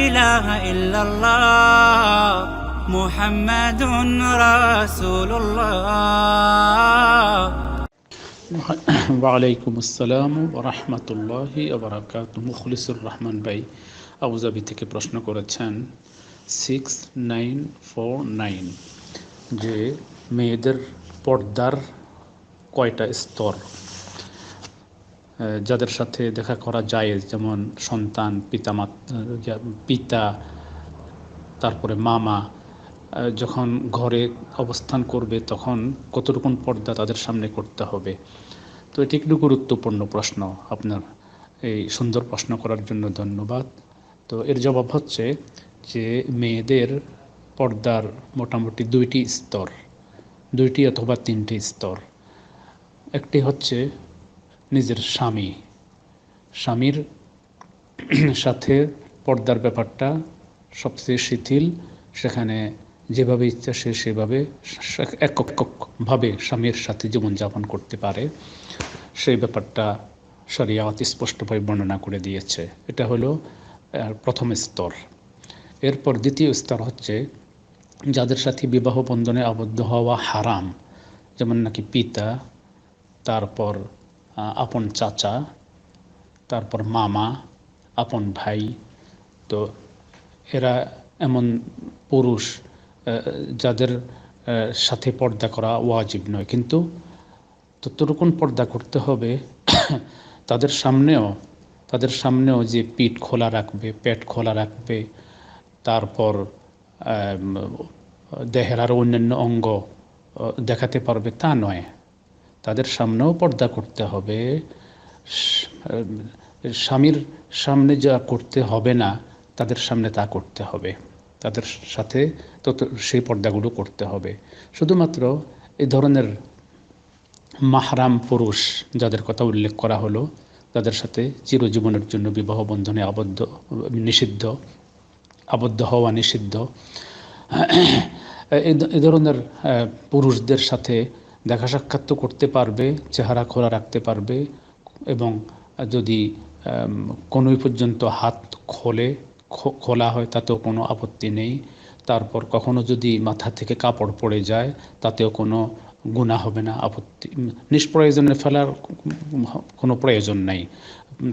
إله إلا الله محمد رسول الله ওয়ালাইকুম আসসালাম রহমতুল্লাহি আবরাকাত মুখলিসুর রহমান ভাই আবুজাবি থেকে প্রশ্ন করেছেন সিক্স নাইন ফোর নাইন যে মেয়েদের পর্দার কয়টা স্তর আহ, যাদের সাথে দেখা করা যায়, যেমন সন্তান, পিতামাত পিতা, তারপরে মামা যখন ঘরে অবস্থান করবে তখন কতটুকু পর্দা তাদের সামনে করতে হবে? তো এটি একটু গুরুত্বপূর্ণ প্রশ্ন আপনার। এই সুন্দর প্রশ্ন করার জন্য ধন্যবাদ। তো এর জবাব হচ্ছে যে, মেয়েদের পর্দার মোটামুটি দুইটি স্তর, দুইটি অথবা তিনটি স্তর। একটি হচ্ছে নিজের স্বামী। স্বামীর সাথে পর্দার ব্যাপারটা সবচেয়ে শিথিল। সেখানে যেভাবে ইচ্ছা সে সেভাবে এককভাবে স্বামীর সাথে জীবনযাপন করতে পারে। সেই ব্যাপারটা শরিয়াত স্পষ্টভাবে বর্ণনা করে দিয়েছে। এটা হলো প্রথম স্তর। এরপর দ্বিতীয় স্তর হচ্ছে, যাদের সাথে বিবাহ বন্ধনে আবদ্ধ হওয়া হারাম, যেমন নাকি পিতা, তারপর আপন চাচা, তারপর মামা, আপন ভাই। তো এরা এমন পুরুষ যাদের সাথে পর্দা করা ওয়াজিব নয়। কিন্তু ততটুকুন পর্দা করতে হবে, তাদের সামনেও তাদের সামনেও যে পিঠ খোলা রাখবে, পেট খোলা রাখবে, তারপর দেহের আরও অন্যান্য অঙ্গ দেখাতে পারবে তা নয়। তাদের সামনেও পর্দা করতে হবে স্বামীর সামনে যা করতে হবে না তাদের সামনে তা করতে হবে তাদের সাথে তত সেই পর্দাগুলো করতে হবে শুধুমাত্র এই ধরনের মাহরাম পুরুষ যাদের কথা উল্লেখ করা হলো তাদের সাথে চিরজীবনের জন্য বিবাহ বন্ধনে আবদ্ধ নিষিদ্ধ আবদ্ধ হওয়া নিষিদ্ধ এ ধরনের পুরুষদের সাথে দেখা সাক্ষাৎ তো করতে পারবে, চেহারা খোলা রাখতে পারবে এবং যদি কোনোই পর্যন্ত হাত খোলে খোলা হয় তাতেও কোনো আপত্তি নেই। তারপর কখনো যদি মাথা থেকে কাপড় পড়ে যায়, তাতেও কোনো গুণা হবে না, আপত্তি নিষ্প্রয়োজনে ফেলার কোনো প্রয়োজন নাই।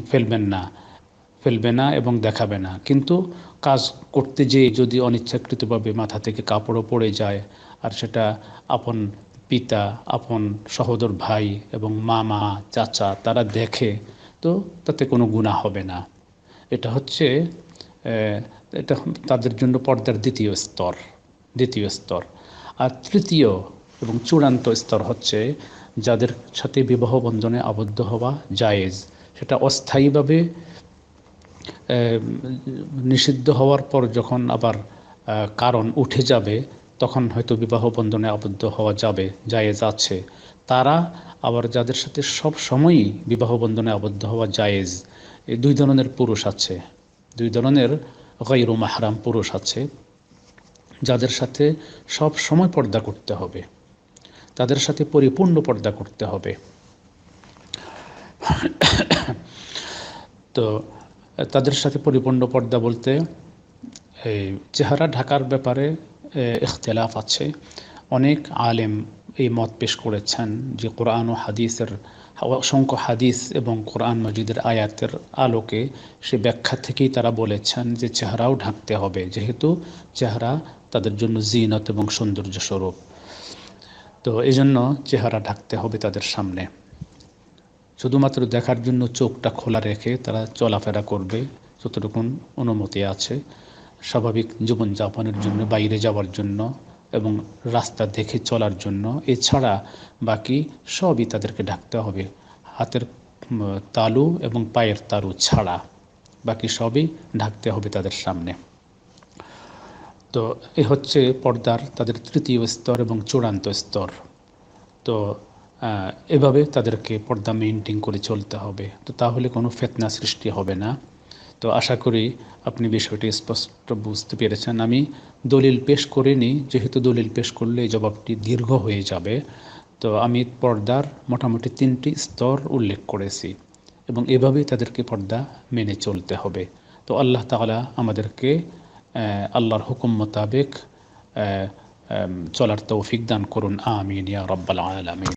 ফেলবেন না, ফেলবে না এবং দেখাবে না। কিন্তু কাজ করতে যেয়ে যদি অনিচ্ছাকৃতভাবে মাথা থেকে কাপড়ও পড়ে যায়, আর সেটা আপন পিতা, আপন, সহোদর ভাই এবং মামা, চাচা তারা দেখে, তো তাতে কোনো গুণা হবে না। এটা হচ্ছে এটা তাদের জন্য পর্দার দ্বিতীয় স্তর দ্বিতীয় স্তর। আর তৃতীয় এবং চূড়ান্ত স্তর হচ্ছে যাদের সাথে বিবাহ বন্ধনে আবদ্ধ হওয়া জায়েজ। সেটা অস্থায়ীভাবে নিষিদ্ধ হওয়ার পর যখন আবার কারণ উঠে যাবে তখন হয়তো বিবাহ বন্ধনে আবদ্ধ হওয়া যাবে জায়েজ আছে তারা আবার যাদের সাথে সব সময়ই বিবাহ বন্ধনে আবদ্ধ হওয়া জায়েজ এই দুই ধরনের পুরুষ আছে। দুই ধরনের গৈরু মাহরাম পুরুষ আছে, যাদের সাথে সব সময় পর্দা করতে হবে। তাদের সাথে পরিপূর্ণ পর্দা করতে হবে। তো, তাদের সাথে পরিপূর্ণ পর্দা বলতে, এই চেহারা ঢাকার ব্যাপারে ইখতিলাফ আছে। অনেক আলেম এই মত পেশ করেছেন যে কোরআন ও হাদিসের, অসংখ্য হাদিস এবং কোরআন মজিদের আয়াতের আলোকে সে ব্যাখ্যা থেকেই তারা বলেছেন যে চেহারাও ঢাকতে হবে, যেহেতু চেহারা তাদের জন্য জিনত এবং সৌন্দর্য স্বরূপ তো এই জন্য চেহারা ঢাকতে হবে তাদের সামনে। শুধুমাত্র দেখার জন্য চোখটা খোলা রেখে তারা চলাফেরা করবে, যতটুকুন অনুমতি আছে। স্বাভাবিক জীবনযাপনের জন্য, বাইরে যাওয়ার জন্য এবং রাস্তা দেখে চলার জন্য। এছাড়া বাকি সবই তাদেরকে ঢাকতে হবে। হাতের তালু এবং পায়ের তালু ছাড়া। বাকি সবই ঢাকতে হবে তাদের সামনে। তো এ হচ্ছে পর্দার তাদের তৃতীয় স্তর এবং চূড়ান্ত স্তর। তো এভাবে তাদেরকে পর্দা মেনটেন করে চলতে হবে। তো তাহলে কোনো ফেতনা সৃষ্টি হবে না। তো আশা করি আপনি বিষয়টি স্পষ্ট বুঝতে পেরেছেন। আমি দলিল পেশ করিনি, যেহেতু দলিল পেশ করলে জবাবটি দীর্ঘ হয়ে যাবে। তো আমি পর্দার মোটামুটি তিনটি স্তর উল্লেখ করেছি এবং এভাবেই তাদেরকে পর্দা মেনে চলতে হবে। তো আল্লাহ তাআলা আমাদেরকে আল্লাহর হুকুম মোতাবেক চলার তৌফিক দান করুন। আমিন ইয়া রব্বাল আলামিন।